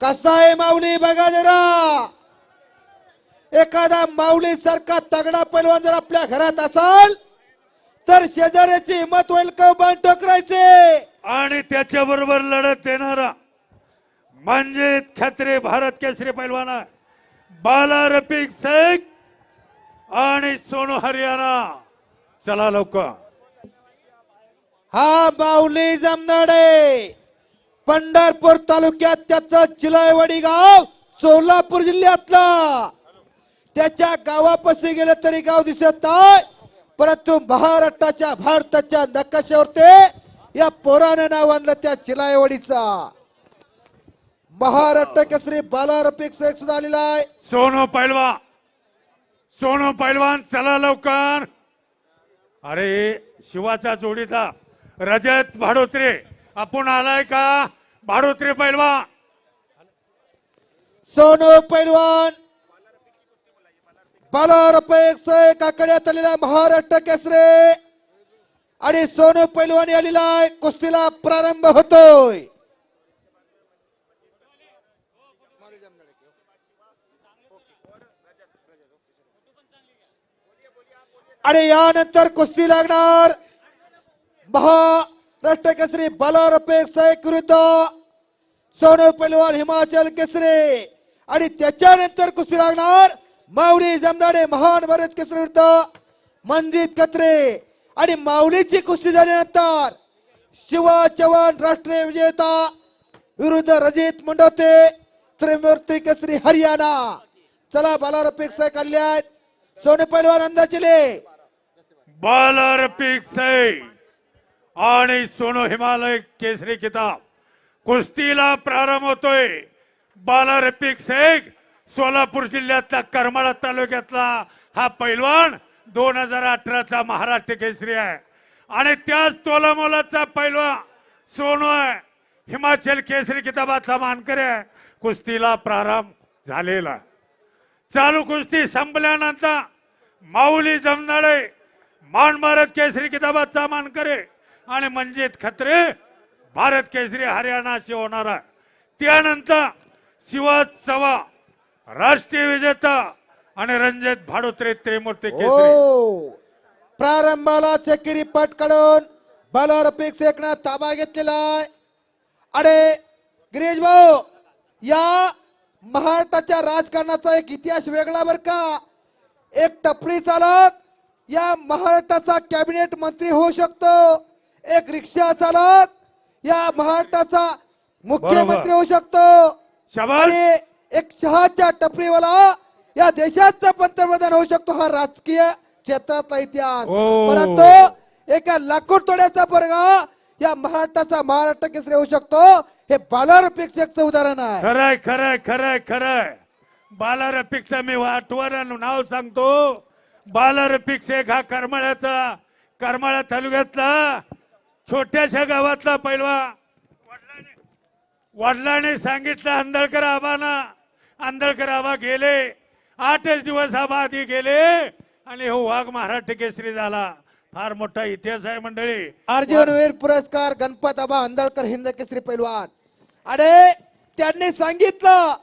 कसा आहे माऊली? बघा जरा. एखादा माऊली सारखा तगडा पैलवान जर आपल्या घरात असाल तर शेजाऱ्याची हिंमत होईल का बाण टोकरायचे? आणि त्याच्या बरोबर लढत देणारा म्हणजे खत्रे भारत केसरी पैलवान आहे. बाला रफिक शेख आणि सोनू हरियाणा. चला लवकर. हा माऊली जमनाडे. पंढरपूर तालुक्यात त्याचं चिलायवाडी गाव सोलापूर जिल्ह्यातला. त्याच्या गावापाशी गेलं तरी गाव दिसत नाही. परंतु महाराष्ट्राच्या भारताच्या नकाशावर ते या पोराने नाव आणलं त्या चिलायवाडीचा. महाराष्ट्र केसरी बालारपिक सुद्धा आलेला आहे. सोनो पैलवा सोनो पैलवान चला लवकर. अरे शिवाचा जोडीचा रजत भाडोत्रे आपण आलाय का? भाडोत्रे पैलवान. सोनू पैलवान. बाला रुपये एक आकड्यात आलेला महाराष्ट्र केसरे. आणि सोनू पैलवान आलेला कुस्तीला प्रारंभ होतोय. आणि यानंतर कुस्ती लागणार. महाराष्ट्र केसरी बाला रुपये एक विरुद्ध. सोनू पैलवान हिमाचल केसरे. आणि त्याच्यानंतर कुस्ती लागणार माऊली जमदाडे महान भारत केसरी विरुद्ध मंजित कत्रे. आणि माऊलीची कुस्ती झाल्यानंतर शिवा चव्हाण राष्ट्रीय विजेता विरुद्ध रजित मंडोते त्रिमूर्ती केसरी हरियाणा. चला बालारपेक्षा कल्याण. सोने पैलवान अंदाजिले. बाला रफिक आणि सोनू हिमालय केसरी किताब कुस्तीला प्रारंभ होतोय. बाला रफिक शेख सोलापूर जिल्ह्यातला करमाळा तालुक्यातला हा पैलवान दोन हजार अठराचा महाराष्ट्र केसरी आहे. आणि त्याच तोलामोलाचा पैलवान सोनू आहे. हिमाचल केसरी किताबाचा मानकरी आहे. कुस्तीला प्रारंभ झालेला चालू कुस्ती संपल्यानंतर माऊली जमनाडे मान भारत केसरी किताबाचा मानकरे आणि मंजित खत्रे भारत केसरी हरियाणाशी होणार आहे. त्यानंतर शिवा राष्ट्रीय विजेता आणि रणजित भाडोत्रे त्रिमूर्ती केसरी. हो प्रारंभाला चेकिरी पट काढून बालारपेक शेखनं ताबा घेतलेला आहे. अरे गिरीश भाऊ या महाराष्ट्राच्या राजकारणाचा एक इतिहास वेगळा बर का? एक टपरी चालक या महाराष्ट्राचा कॅबिनेट मंत्री होऊ शकतो. एक रिक्षा चालक या महाराष्ट्राचा मुख्यमंत्री होऊ शकतो. शाबास. आणि एक चहाच्या टपरीवाला या देशाचा पंतप्रधान होऊ शकतो हा राजकीय क्षेत्रातला इतिहास. ओ. परंतु एका लाकूड तोड्याचा परगा या महाराष्ट्राचा महाराष्ट्र केसरी होऊ शकतो. हे बालारपेक्षेचं उदाहरण आहे. खरंय खरंय खरंय खरंय. बाला रफिकचं मी आठवण नाव सांगतो. बाला रफिक शेख हा करमाळ्याचा करमाळा तालुक्यातला छोट्याशा गावातला पैलवा. वडिलांनी वडिलांनी सांगितलं आंदळकर आबाना आंदळकर आबा गेले. आठच दिवस आबा आधी गेले आणि हो वाघ महाराष्ट्र केसरी झाला. फार मोठा इतिहास आहे मंडळी. अर्जुन वीर पुरस्कार गणपत आबा अंधळकर हिंद केसरी पैलवान. अरे त्यांनी सांगितलं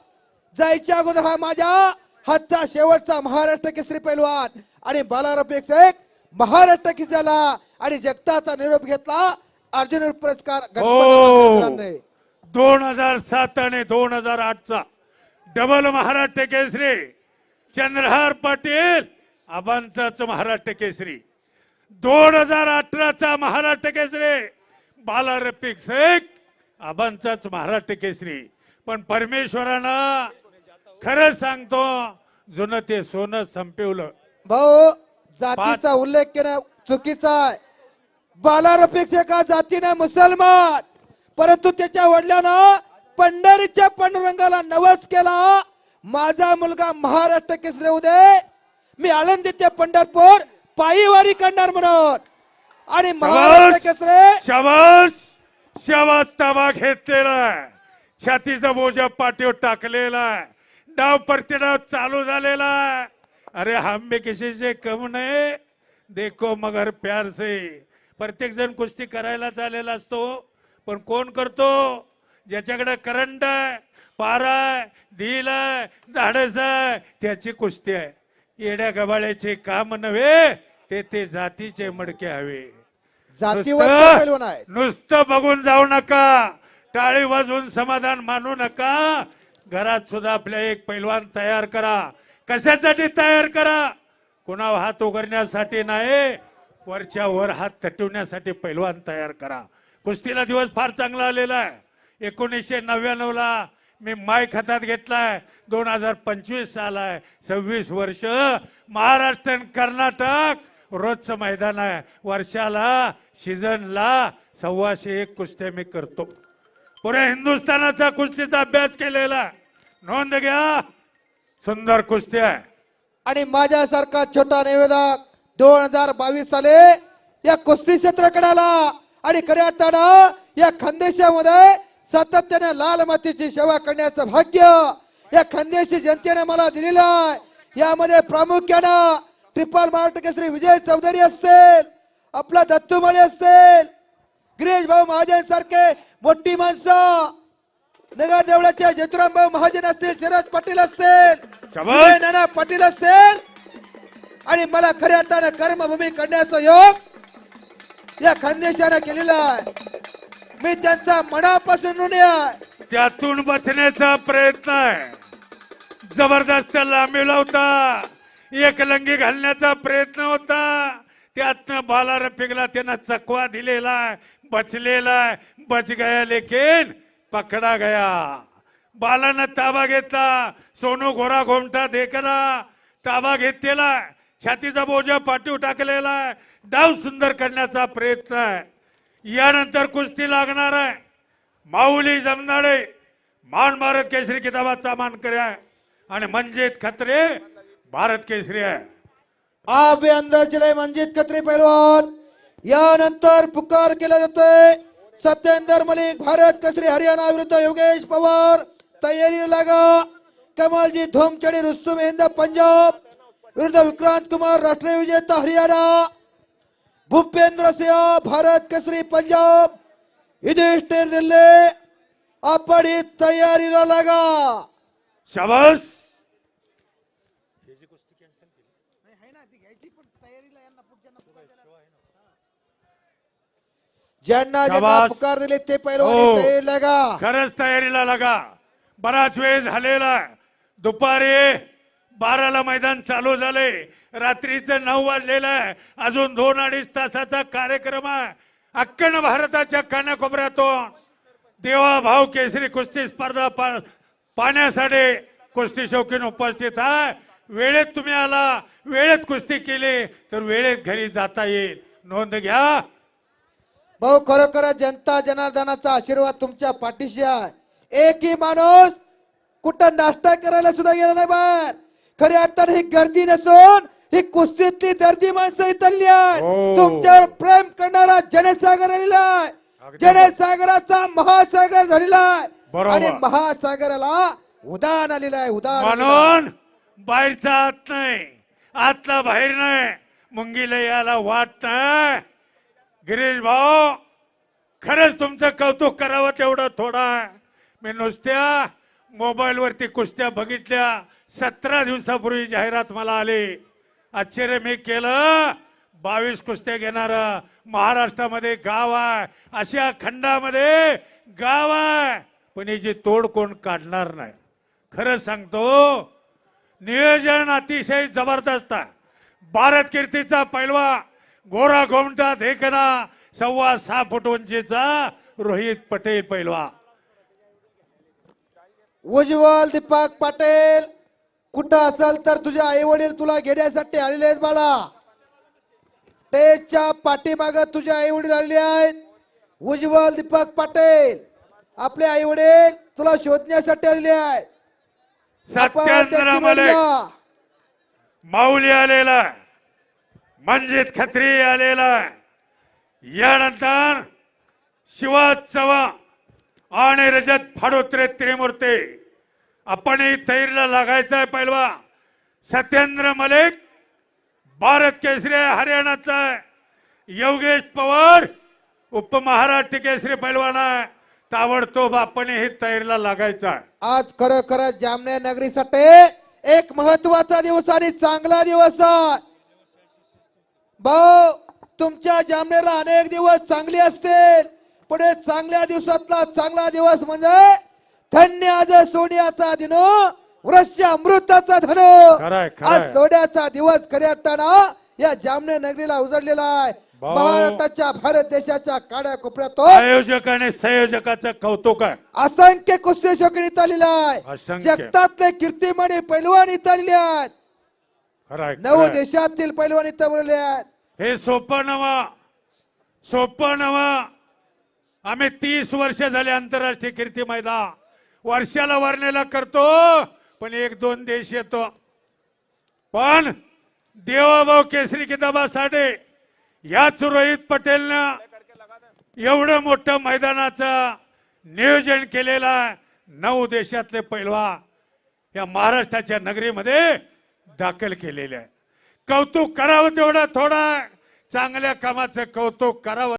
जायच्या अगोदर हा माझ्या हातचा शेवटचा महाराष्ट्र केसरी पैलवान. आणि बालारपेक्षा एक महाराष्ट्र झाला आणि जगताचा निरोप घेतला अर्जुन पुरस्कार हो. दोन हजार सात आणि दोन हजार आठचा डबल महाराष्ट्र केसरी चंद्रहार पाटील आबांचाच महाराष्ट्र केसरी. दोन हजार अठराचा महाराष्ट्र केसरी बाला रफिक शेख आबांचाच महाराष्ट्र केसरी. पण परमेश्वरानं खरं सांगतो जुनं ते सोनं संपवलं. भाऊ जातीचा उल्लेख केला चुकीचा आहे. बालारपेक्षा का जातीने मुसलमान परंतु त्याच्या वडिलांना पंढरीच्या पांडुरंगाला नवस केला. माझा मुलगा महाराष्ट्र केसरी उदे मी आळंदी ते पंढरपूर पायीवारी करणार म्हणून. आणि महाराष्ट्र केसरे शबाश शबाश ताबा घेतलेला आहे. छातीचा बोजा पाठीवर टाकलेला आहे. डाव प्रतिडाव चालू झालेला आहे. अरे हम भी किसी से कम नाही देखो मगर प्यार से। प्रत्येक जण कुस्ती करायला चाललेला असतो पण कोण करतो? ज्याच्याकडे करंट आहे पारा आहे धील आहे धाडस आहे त्याची कुस्ती आहे. येड्या गबाळ्याचे काम नव्हे ते ते जातीचे मडके हवे. नुसतं- नुसतं बघून जाऊ नका. टाळी वाजवून समाधान मानू नका. घरात सुद्धा आपल्या एक पैलवान तयार करा. कशासाठी तयार करा? कुणा हात उघडण्यासाठी नाही वरच्या वर हात तटवण्यासाठी पैलवान तयार करा. कुस्तीला दिवस फार चांगला आलेला आहे. एकोणीसशे नव्याण्णवला मी माईक हातात घेतलाय. दोन हजार पंचवीस साल आहे सव्वीस वर्ष महाराष्ट्र आणि कर्नाटक रोजचं मैदान आहे. वर्षाला सीझनला सव्वाशे एक कुस्त्या मी करतो. पुऱ्या हिंदुस्थानाचा कुस्तीचा अभ्यास केलेला नोंद घ्या. सुंदर कुस्ती आहे. आणि माझ्यासारखा छोटा निवेदक दोन हजार बावीस साली या कुस्ती क्षेत्राकडे आला आणि खऱ्या अर्थानं या खानदेशामध्ये सातत्याने लाल मातीची सेवा करण्याचं भाग्य या खानदेशी जनतेने मला दिलेलं आहे. यामध्ये प्रामुख्यानं ट्रिपल महाराष्ट्र केसरी विजय चौधरी असतील आपला दत्तूमाळी असतील गिरीश भाऊ महाजन सारखे मोठी माणसं नगर देवळाचे जयतुरामभाऊ महाजन असतील शरद पाटील असतील. विजय नाना पाटील असतील आणि मला खऱ्या अर्थानं कर्मभूमी करण्याचा योग या खानदेशानं केलेला आहे. मी त्यांचा मनापासून ऋणी आहे. त्यातून बचण्याचा प्रयत्न आहे. जबरदस्त लांबी लावता एक लंगी घालण्याचा प्रयत्न होता. त्यातनं बाला रफिकला त्यांना चकवा दिलेला आहे बचलेला आहे बच गया लेकिन पकडा गया. बालानं ताबा घेतला. सोनू घोरा घोमटा देखला. ताबा घेतलेला. छातीचा बोजा पाठीव टाकलेला आहे. डाव सुंदर करण्याचा प्रयत्न आहे. यानंतर कुस्ती लागणार आहे. माऊली जमनाडे मान भारत केसरी किताबाचा मानकरी आहे. आणि मंजित खत्रे भारत केसरी आहे. आप भी अंदर चले मंजित खत्री पहलवान यानंतर पुकार केला जातोय. सत्येंद्र मलिक भारत कसरी हरियाणा विरुद्ध योगेश पवार. तयारी लागा. कमलजी धोमचडी रुस्तुम हिंद पंजाब. विरुद्ध विक्रांत कुमार राष्ट्रीय विजेता हरियाणा. भूपेंद्र सिंह भारत कसरी पंजाब. युधिष्ठिर दिल्ली आपण ही तयारीला लागा. शाबास! ज्यांना ज्यांना शाबास. पुकार दिले ते पैलवान हो. लागा. खरंच तयारीला लागा. बराच वेळ झालेला आहे. दुपारी बाराला मैदान चालू झाले. रात्रीचं नऊ वाजलेलं आहे. अजून दोन अडीच तासाचा कार्यक्रम आहे. अख्खन भारताच्या कानाकोपऱ्यातून देवा भाऊ केसरी कुस्ती स्पर्धा पा- पाहण्यासाठी कुस्ती शौकीन उपस्थित आहे. वेळेत तुम्ही आला. वेळेत कुस्ती केली. तर वेळेत घरी जाता येईल. नोंद घ्या. भाऊ खरोखर जनता जनार्दनाचा आशीर्वाद तुमच्या पाठीशी आहे. एकही माणूस कुठं नाश्ता करायला सुद्धा गेला नाही बाहेर. खऱ्या अर्थाने ही गर्दी नसून ही कुस्तीतली दर्दी माणसं इथली आहे हो. तुमच्यावर प्रेम करणारा जनसागर आलेला आहे. जनसागराचा महासागर झालेला आहे. आणि महासागराला उदान आलेलं आहे आहे. म्हणून बाहेरचा आत नाही. आतला बाहेर नाही. मुंगीला याला वाट नाही. गिरीश भाऊ खरंच तुमचं कौतुक करावं तेवढं थोडा. आहे मी नुसत्या मोबाईलवरती कुस्त्या बघितल्या. सतरा दिवसापूर्वी जाहिरात मला आली. आश्चर्य मी केलं. बावीस कुस्त्या घेणार. महाराष्ट्रामध्ये गाव आहे. अशा खंडामध्ये गाव आहे. पण याची तोड कोण काढणार नाही. खरं सांगतो नियोजन अतिशय जबरदस्त आहे. भारत कीर्तीचा पैलवा गोरा गोमटा देखना सव्वा सहा फूट उंचीचा रोहित पटेल पैलवा. उज्ज्वल दीपक पाटील कुठं असेल तर तुझे आई वडील तुला घेण्यासाठी आलेले आहेत बाळा. स्टेजच्या पाठीमाग तुझे आई वडील आलेले आहेत. उज्ज्वल दीपक पाटील आपले आई वडील तुला शोधण्यासाठी आलेले आहेत. माऊली आलेला आहे. मनजित खत्री आलेला आहे. यानंतर शिवाज चव्हाण आणि रजत फाडोत्रे त्रिमूर्ती. आपणही तैरला लागायचा आहे पैलवा. सत्येंद्र मलिक भारत केसरी हरियाणाचा आहे. योगेश पवार उपमहाराष्ट्र केसरी पैलवान आहे. ताबडतोब आपण हे लागायचा आहे आज खरोखर जामनेर नगरीसाठी एक महत्त्वाचा दिवस आणि चांगला दिवस आहे. भाऊ तुमच्या जामनेरला अनेक दिवस चांगले असतील पुढे चांगल्या दिवसातला चांगला दिवस म्हणजे धन्य आज सोन्याचा दिन वृक्ष अमृताचा धन. आज सोन्याचा दिवस असताना या जामनेर नगरीला उजळलेला आहे. महाराष्ट्राच्या भारत देशाच्या काड्या कोपऱ्यातून आयोजक आणि संयोजकाचं कौतुक आहे असंख्य कुस्ती शौकीन आलेला आहे. जगतातले कीर्तिमणी पैलवान इथं आलेले आहेत खरंय, नऊ. देशातील पैलवान इथं बोलले आहेत. हे सोपं नवा सोपं नवा आम्ही तीस वर्ष झाले आंतरराष्ट्रीय कीर्ती मैदान. वर्षाला वर्णेला करतो पण एक दोन देश येतो. पण देवाभाऊ केसरी किताबासाठी याच रोहित पटेलनं एवढं मोठं मैदानाचं नियोजन केलेलं आहे. नऊ देशातले पैलवान. या महाराष्ट्राच्या नगरीमध्ये दाखल केलेले आहे. कौतुक करावं तेवढा थोडा चांगल्या कामाचं कौतुक करावं.